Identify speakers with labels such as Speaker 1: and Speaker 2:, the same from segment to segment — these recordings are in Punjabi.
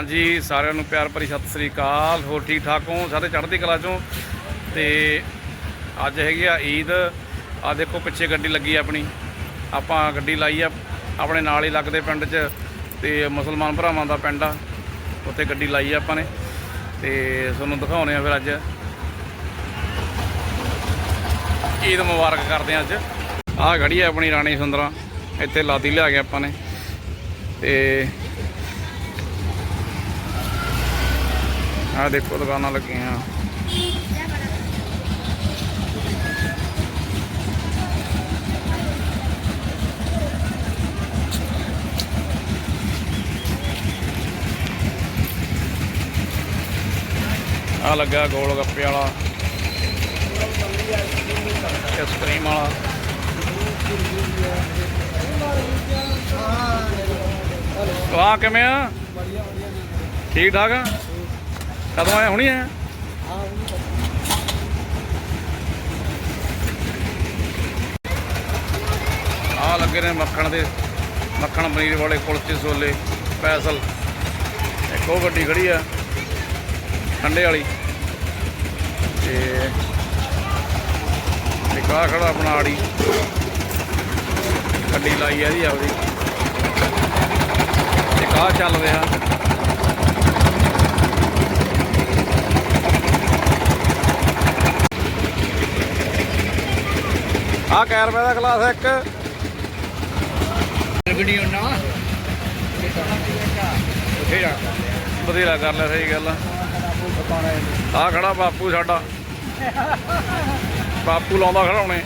Speaker 1: ਹਾਂਜੀ, ਸਾਰਿਆਂ ਨੂੰ ਪਿਆਰ ਭਰੀ ਸਤਿ ਸ੍ਰੀ ਅਕਾਲ। ਹੋਰ ਠੀਕ ਠਾਕ ਹੋ? ਸਾਰੇ ਚੜ੍ਹਦੀ ਕਲਾ ਚੋਂ? ਤੇ ਅੱਜ ਹੈਗੀ ਆ ਈਦ। ਆ ਦੇਖੋ, ਪਿੱਛੇ ਗੱਡੀ ਲੱਗੀ ਆਪਣੀ। ਆਪਾਂ ਗੱਡੀ ਲਾਈ ਆ ਆਪਣੇ ਨਾਲ ਹੀ ਲੱਗਦੇ ਪਿੰਡ 'ਚ ਤੇ ਮੁਸਲਮਾਨ ਭਰਾਵਾਂ ਦਾ ਪਿੰਡ ਆ। ਉੱਥੇ ਗੱਡੀ ਲਾਈ ਆ ਆਪਾਂ ਨੇ। ਤੇ ਤੁਹਾਨੂੰ ਦਿਖਾਉਣੇ ਆ ਫਿਰ ਅੱਜ। ਈਦ ਮੁਬਾਰਕ ਕਰਦੇ ਆ ਅੱਜ। ਆਹ ਖੜੀ ਆ ਆਪਣੀ ਰਾਣੀ ਸੁੰਦਰਾ। ਇੱਥੇ ਲਾਦੀ ਲਿਆ ਕੇ ਆਪਾਂ ਨੇ। ਤੇ ਆਹ ਦੇਖੋ ਦੁਕਾਨਾਂ ਲੱਗੀਆਂ। ਆ ਲੱਗਾ ਗੋਲ ਗੱਪੇ ਵਾਲਾ, ਆਈਸਕ੍ਰੀਮ ਵਾਲਾ। ਵਾਹ, ਕਿਵੇਂ ਆ? ਠੀਕ ਠਾਕ ਆ? ਕਦੋਂ ਆਇਆ? ਹੁਣੀ ਆਇਆ? ਆ ਲੱਗੇ ਨੇ ਮੱਖਣ ਦੇ, ਮੱਖਣ ਪਨੀਰ ਵਾਲੇ ਕੁਲਚੇ ਛੋਲੇ ਪੈਸਲ ਇੱਕ ਉਹ ਗੱਡੀ ਖੜੀ ਆ, ਠੰਡੇ ਵਾਲੀ। ਤੇ ਇੱਕ ਆਹ ਖੜਾ ਆਪਣਾ ਆੜੀ। ਗੱਡੀ ਲਾਈ ਆ ਇਹਦੀ ਆਪਦੀ। ਇੱਕ ਆਹ ਚੱਲ ਰਿਹਾ। ਆਹ ਕੈ ਰੁਪਏ ਦਾ ਗਲਾਸ ਇੱਕ। ਬਥੇਰਾ ਬਥੇਰਾ ਕਰ ਲਿਆ ਸਹੀ ਗੱਲ ਆ। ਖੜਾ ਬਾਪੂ ਸਾਡਾ। ਬਾਪੂ ਲਾਉਂਦਾ ਖੜਾ ਹੁਣੇ।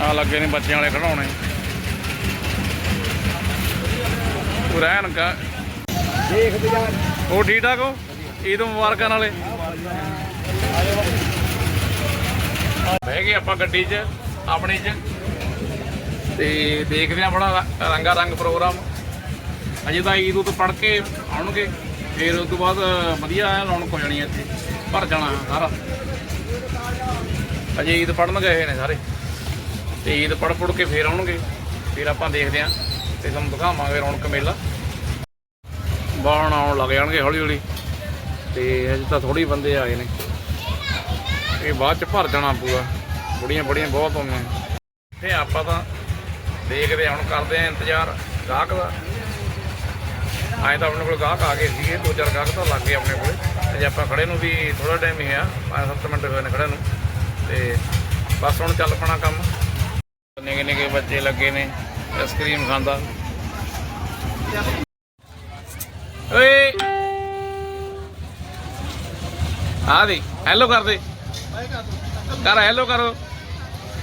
Speaker 1: ਆ ਲੱਗੇ ਨੇ ਬੱਚਿਆਂ ਵਾਲੇ ਖੜਾਉਣੇ। ਰਹਿਣ ਕਾ
Speaker 2: ਦੇਖ ਬਾਜ਼ਾਰ
Speaker 1: ਉਹ ਠੀਕ ਠਾਕ ਹੋ? ਈਦ ਮੁਬਾਰਕਾਂ ਨਾਲੇ। ਬਹਿ ਗਏ ਆਪਾਂ ਗੱਡੀ 'ਚ, ਆਪਣੀ 'ਚ। ਤੇ ਦੇਖਦੇ ਆ ਬੜਾ ਰੰਗਾ ਰੰਗ ਪ੍ਰੋਗਰਾਮ। ਅਜੇ ਤਾਂ ਈਦ ਤੋਂ ਪੜ ਕੇ ਆਉਣਗੇ। ਫਿਰ ਉਸ ਤੋਂ ਬਾਅਦ ਵਧੀਆ ਰੌਣਕ ਹੋ ਜਾਣੀ ਇੱਥੇ। ਭਰ ਜਾਣਾ ਸਾਰਾ। ਅਜੇ ਈਦ ਪੜਨ ਗਏ ਨੇ ਸਾਰੇ। ਤੇ ਈਦ ਪੜ ਪੁੜ ਕੇ ਫੇਰ ਆਉਣਗੇ। ਫਿਰ ਆਪਾਂ ਦੇਖਦੇ ਆ ਤੇ ਤੁਹਾਨੂੰ ਦਿਖਾਵਾਂਗੇ ਰੌਣਕ ਮੇਲਾ। ਬਾਹਣ ਆਉਣ ਲੱਗ ਜਾਣਗੇ ਹੌਲੀ ਹੌਲੀ। ਤੇ ਅਜੇ ਤਾਂ ਥੋੜੀ ਬੰਦੇ ਆਏ ਨੇ। ਇਹ ਬਾਅਦ ਚ ਭਰ ਜਾਣਾ ਪੂਰਾ। ਬੁੜੀਆਂ ਬੜੀਆਂ ਬਹੁਤ ਆਉਂਦੀਆਂ ਤੇ ਆਪਾਂ ਤਾਂ ਦੇਖਦੇ ਹਾਂ, ਹੁਣ ਕਰਦੇ ਆ ਇੰਤਜ਼ਾਰ। ਗਾਹਕ ਦਾ। ਆਏ ਤਾਂ ਆਪਣੇ ਕੋਲ ਗਾਹਕ ਆ ਗਏ ਸੀਗੇ। ਦੋ ਚਾਰ ਗਾਹਕ ਤਾਂ ਲੱਗ ਗਏ ਆਪਣੇ ਕੋਲ। ਅਜੇ ਆਪਾਂ ਖੜੇ ਨੂੰ ਵੀ ਥੋੜਾ ਟਾਈਮ ਹੀ ਆ। 5-7 ਮਿੰਟ ਹੋਏ ਨੇ ਖੜੇ ਨੂੰ। ਤੇ ਬਸ ਹੁਣ ਚੱਲ ਪਣਾ ਕੰਮ। ਨਿੱਕੇ ਨਿੱਕੇ ਬੱਚੇ ਲੱਗੇ ਨੇ। ਆਈਸਕ੍ਰੀਮ ਖਾਂਦਾ। ਓਏ। ਆ ਦੇ ਹੈਲੋ ਕਰ ਦੇ। ਕਰ ਹੈਲੋ ਕਰੋ।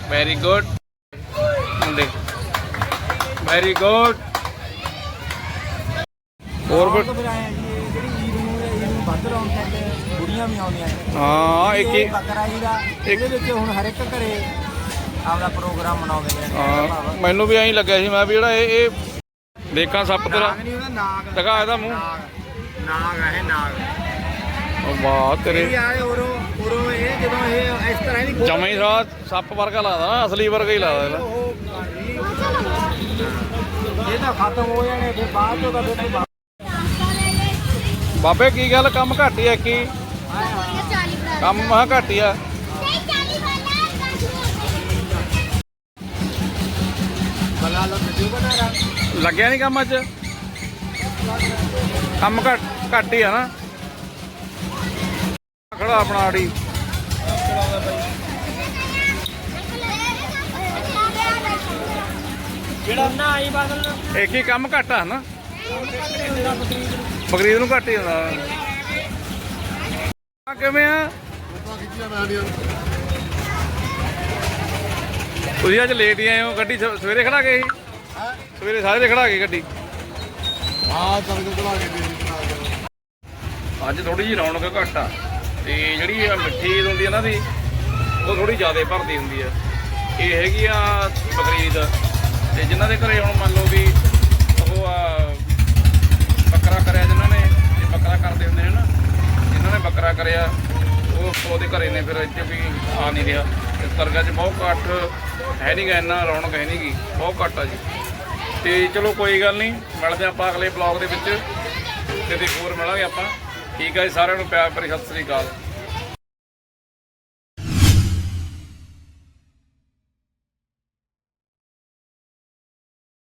Speaker 1: ਵੈਰੀ ਗੁੱਡ ਮੁੰਡੇ ਵੈਰੀ ਗੁੱਡ ਹੋਰ
Speaker 2: ਰੌਣਕ ਬੁੜੀਆਂ ਵੀ ਆਉਂਦੀਆਂ ਨੇ
Speaker 1: ਹਾਂ ਇੱਕ ਹੀ।
Speaker 2: ਬੱਕਰਾ ਜੀ ਦਾ ਇਹਦੇ ਵਿੱਚ ਹੁਣ ਹਰ ਇੱਕ ਘਰੇ ਆਪਦਾ ਪ੍ਰੋਗਰਾਮ ਮਨਾਉਂਦੇ ਨੇ।
Speaker 1: ਮੈਨੂੰ ਵੀ ਐਂ ਲੱਗਿਆ ਸੀ ਮੈਂ ਵੀ ਜਿਹੜਾ ਇਹ ਇਹ ਦੇਖਾਂ ਸੱਪ ਤੇਰਾ।
Speaker 2: ਨਾਗ ਨਹੀਂ ਉਹਦਾ ਨਾਗ।
Speaker 1: ਦਿਖਾ ਇਹਦਾ ਮੂੰਹ।
Speaker 2: ਨਾਗ। ਨਾਗ ਹੈ ਨਾਗ।
Speaker 1: ਉਹ ਵਾਹ ਤੇਰੇ।
Speaker 2: ਇਹ ਆਏ ਉਰੋਂ ਉਰੋਂ ਇਹ ਜਦੋਂ ਇਹ ਇਸ ਤਰ੍ਹਾਂ ਦੀ
Speaker 1: ਜਮੇ ਹੀ ਸਾਲਾ ਸੱਪ ਵਰਗਾ ਲੱਗਦਾ ਅਸਲੀ ਵਰਗਾ ਹੀ ਲੱਗਦਾ ਇਹਦਾ।
Speaker 2: ਉਹ ਇਹ ਤਾਂ ਖਤਮ ਹੋ ਜਾਣੇ ਫਿਰ ਬਾਅਦ ਚੋਂ ਤਾਂ ਫਿਰ ਕੋਈ ਬਾਤ
Speaker 1: ਬਾਬੇ ਕੀ ਗੱਲ ਕੰਮ ਘੱਟ ਹੀ ਆ ਕੀ? ਕੰਮ ਮਹਾ ਘੱਟ ਹੀ ਆ।
Speaker 2: ਬਲਾ ਲੋ ਵੀਡੀਓ ਬਣਾ ਰਹਾ
Speaker 1: ਲੱਗਿਆ ਨਹੀਂ ਕੰਮ ਅੱਜ? ਕੰਮ ਘੱਟ ਘੱਟ ਹੀ ਆ ਨਾ। ਖੜਾ ਆਪਣਾ ਆੜੀ।
Speaker 2: ਜਿਹੜਾ ਨਾ ਆਈ ਬਾਦਲ
Speaker 1: ਇੱਕ ਹੀ ਕੰਮ ਘੱਟ ਆ ਨਾ। ਬਕਰੀਦ ਨੂੰ। ਘੱਟ ਹੀ ਹੁੰਦਾ। ਆ ਕਿਵੇਂ ਆ? ਤੁਸੀਂ ਅੱਜ ਲੇਟ ਹੀ ਆਏ ਹੋ ਗੱਡੀ ਸਵੇਰੇ ਖੜਾ ਗਏ ਸੀ? ਸਵੇਰੇ ਸਾਰੇ ਖੜਾ ਗਏ ਗੱਡੀ।
Speaker 2: ਹਾਂ ਚੱਲ ਕੇ ਬਣਾ ਕੇ ਦੇ
Speaker 1: ਅੱਜ ਥੋੜੀ ਜਿਹੀ ਰੌਣਕ ਘੱਟ ਆ ਤੇ ਜਿਹੜੀ ਇਹ ਮਿੱਠੀ ਈਦ ਹੁੰਦੀ ਹੈ ਨਾ ਦੀ ਉਹ ਥੋੜੀ ਜ਼ਿਆਦਾ ਭਰਦੀ ਹੁੰਦੀ ਆ। ਇਹ ਹੈਗੀ ਆ ਬਕਰੀਦ ਤੇ ਜਿਨ੍ਹਾਂ ਦੇ ਘਰੇ ਹੁਣ ਮੰਨ ਲਓ ਵੀ ਉਹ ਆ ਬੱਕਰਾ ਕਰਿਆ ਜਿਨ੍ਹਾਂ ਨੇ ਇਹ ਬੱਕਰਾ ਕਰਦੇ ਹੁੰਦੇ ਨੇ ਨਾ ਜਿਨ੍ਹਾਂ ਨੇ ਬੱਕਰਾ ਕਰਿਆ ਉਹ ਉਹਦੇ ਘਰੇ ਨੇ ਫਿਰ ਇੱਥੇ ਵੀ ਆ ਨਹੀਂ ਰਿਹਾ। ਇਸ ਕਰਕੇ ਅੱਜ ਬਹੁਤ ਘੱਟ ਹੈ ਨਹੀਂ ਗਾ ਇੰਨਾ ਰੌਣਕ ਹੈ ਨਹੀਂ ਗੀ ਬਹੁਤ ਘੱਟ ਆ ਜੀ। ਤੇ ਚਲੋ ਕੋਈ ਗੱਲ ਨਹੀਂ, ਮਿਲਦੇ ਆਪਾਂ ਅਗਲੇ ਬਲੌਗ ਦੇ ਵਿੱਚ ਕਿਤੇ ਹੋਰ ਮਿਲਾਂਗੇ ਆਪਾਂ। ਠੀਕ ਹੈ ਜੀ, ਸਾਰਿਆਂ ਨੂੰ ਪਿਆਰ ਭਰੀ ਸਤਿ ਸ੍ਰੀ ਅਕਾਲ।